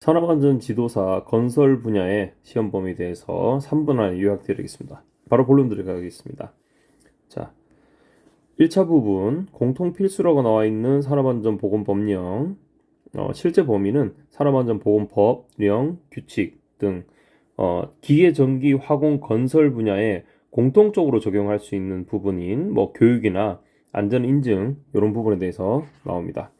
산업안전 지도사 건설 분야의 시험 범위에 대해서 3분 안에 요약드리겠습니다. 바로 본론 들어가겠습니다. 자, 1차 부분 공통 필수라고 나와 있는 산업안전 보건법령 어, 실제 범위는 산업안전 보건법령 규칙 등 어, 기계, 전기, 화공, 건설 분야에 공통적으로 적용할 수 있는 부분인 뭐 교육이나 안전 인증 이런 부분에 대해서 나옵니다.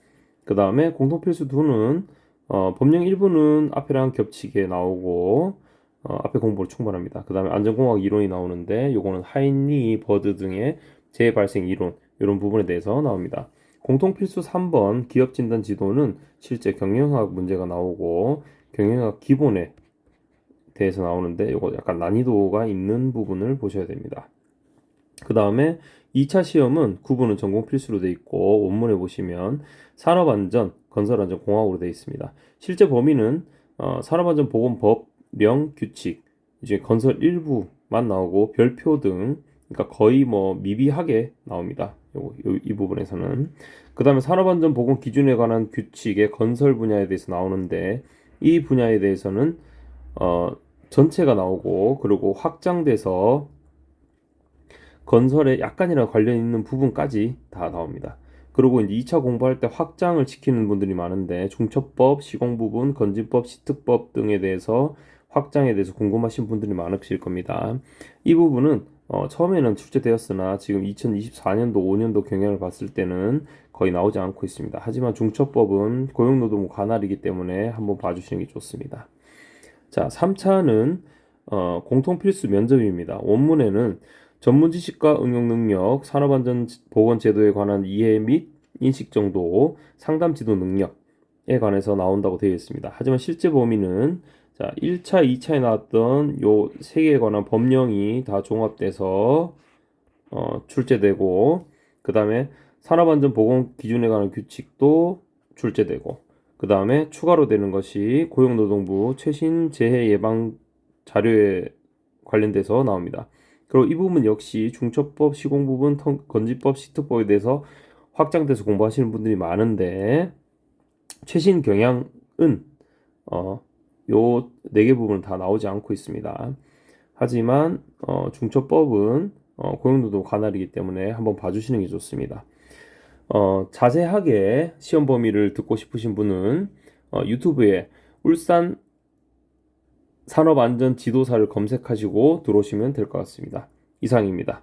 그 다음에 공통 필수 2는 어, 법령 일부는 앞에랑 겹치게 나오고 어, 앞에 공부로 충분합니다. 그 다음에 안전공학 이론이 나오는데 요거는 하이니, 버드 등의 재발생 이론 이런 부분에 대해서 나옵니다. 공통 필수 3번 기업 진단 지도는 실제 경영학 문제가 나오고 경영학 기본에 대해서 나오는데 이거 약간 난이도가 있는 부분을 보셔야 됩니다. 그 다음에 2차 시험은 구분은 전공 필수로 되어 있고 원문에 보시면 산업안전, 건설안전공학으로 되어 있습니다. 실제 범위는 어, 산업안전보건법 령 규칙, 이제 건설 일부만 나오고 별표 등 그러니까 거의 뭐 미비하게 나옵니다. 요, 요, 이 부분에서는 그 다음에 산업안전보건 기준에 관한 규칙의 건설 분야에 대해서 나오는데 이 분야에 대해서는 어, 전체가 나오고 그리고 확장돼서 건설에 약간이라도 관련 있는 부분까지 다 나옵니다. 그리고 이제 2차 공부할 때 확장을 시키는 분들이 많은데 중첩법, 시공 부분, 건진법, 시특법 등에 대해서 확장에 대해서 궁금하신 분들이 많으실 겁니다. 이 부분은 어, 처음에는 출제되었으나 지금 2024년도 5년도 경향을 봤을 때는 거의 나오지 않고 있습니다. 하지만 중첩법은 고용노동부 관할이기 때문에 한번 봐주시는 게 좋습니다. 자, 3차는 어, 공통필수 면접입니다. 원문에는 전문 지식과 응용 능력, 산업안전보건제도에 관한 이해 및 인식 정도, 상담 지도 능력에 관해서 나온다고 되어 있습니다. 하지만 실제 범위는 자, 1차, 2차에 나왔던 요 세 개에 관한 법령이 다 종합돼서 어, 출제되고 그 다음에 산업안전보건 기준에 관한 규칙도 출제되고 그 다음에 추가로 되는 것이 고용노동부 최신 재해 예방 자료에 관련돼서 나옵니다. 그리고 이 부분 역시 중첩법, 시공부분, 건지법, 시특법에 대해서 확장돼서 공부하시는 분들이 많은데 최신 경향은 어, 요 네 개 부분은 다 나오지 않고 있습니다. 하지만 어, 중첩법은 어, 고용노동 관할이기 때문에 한번 봐주시는 게 좋습니다. 어, 자세하게 시험 범위를 듣고 싶으신 분은 어, 유튜브에 울산 산업안전 지도사를 검색하시고 들어오시면 될 것 같습니다. 이상입니다.